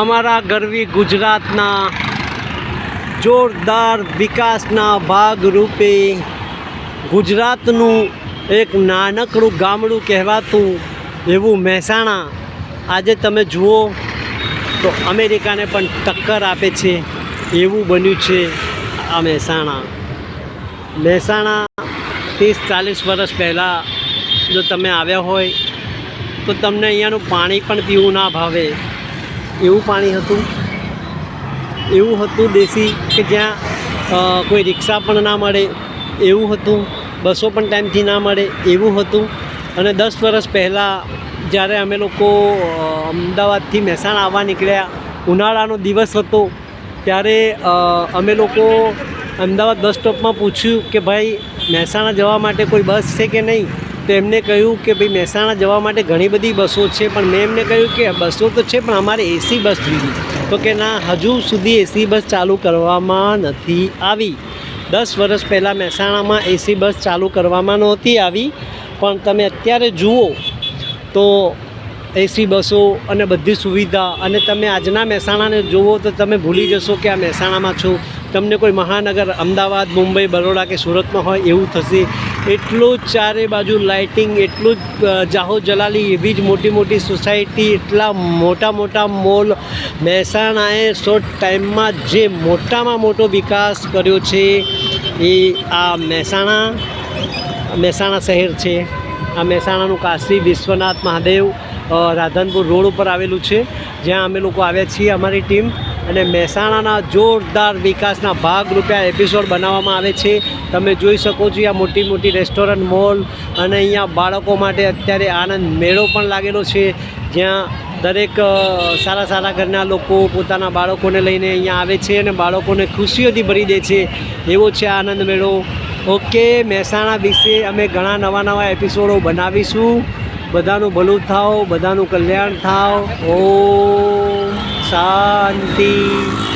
અમારા ગરવી ગુજરાતના જોરદાર વિકાસના ભાગરૂપે ગુજરાતનું એક નાનકડું ગામડું કહેવાતું એવું મહેસાણા. આજે તમે જુઓ તો અમેરિકાને પણ ટક્કર આપે છે, એવું બન્યું છે આ મહેસાણા. મહેસાણા ત્રીસ ચાલીસ વર્ષ પહેલાં જો તમે આવ્યા હોય તો તમને અહીંયાનું પાણી પણ પીવું ના ભાવે. એવું પાણી હતું? એવું હતું દેશી કે જ્યાં કોઈ રિક્ષા પણ ના મળે? એવું હતું? બસો પણ ટાઈમથી ના મળે? એવું હતું? અને દસ વર્ષ પહેલાં જ્યારે અમે લોકો અમદાવાદથી મહેસાણા આવવા નીકળ્યા, ઉનાળાનો દિવસ હતો, ત્યારે અમે લોકો અમદાવાદ બસ સ્ટોપમાં પૂછ્યું કે ભાઈ, મહેસાણા જવા માટે કોઈ બસ છે કે નહીં? તો એમને કહ્યું કે ભાઈ મહેસાણા જવા માટે ઘણી બધી બસો છે, પણ મેં એમને કહ્યું કે બસો તો છે, પણ અમારે એસી બસ જોઈએ. તો કે ના, હજુ સુધી એસી બસ ચાલુ કરવામાં નથી આવી. દસ વર્ષ પહેલાં મહેસાણામાં એસી બસ ચાલુ કરવામાં નહોતી આવી, પણ તમે અત્યારે જુઓ તો એસી બસો અને બધી સુવિધા અને તમે આજના મહેસાણાને જુઓ તો તમે ભૂલી જશો કે આ મહેસાણામાં છો. તમને કોઈ મહાનગર અમદાવાદ, મુંબઈ, બરોડા કે સુરતમાં હોય એવું થશે, એટલું જ ચારે બાજુ લાઇટિંગ એટલું જ જાહો જલાલી એવી જ મોટી મોટી સોસાયટી એટલા મોટા મોટા મોલ મહેસાણાએ શોર્ટ ટાઈમમાં જે મોટામાં મોટો વિકાસ કર્યો છે એ આ મહેસાણા મહેસાણા શહેર છે. આ મહેસાણાનું કાશી વિશ્વનાથ મહાદેવ રાધનપુર રોડ ઉપર આવેલું છે. જ્યાં અમે લોકો આવ્યા છીએ, અમારી ટીમ અને મહેસાણાના જોરદાર વિકાસના ભાગરૂપે આ એપિસોડ બનાવવામાં આવે છે. તમે જોઈ શકો છો, આ મોટી મોટી રેસ્ટોરન્ટ, મોલ અને અહીંયા બાળકો માટે અત્યારે આનંદ મેળો પણ લાગેલો છે. જ્યાં દરેક સારા સારા ઘરના લોકો પોતાના બાળકોને લઈને અહીંયા આવે છે અને બાળકોને ખુશીઓથી ભરી દે છે. એવો છે આનંદ મેળો. ઓકે, મહેસાણા વિશે અમે ઘણા નવા નવા એપિસોડો બનાવીશું. બધાનું ભલું થાવ, બધાનું કલ્યાણ થાવ. ઓમ Son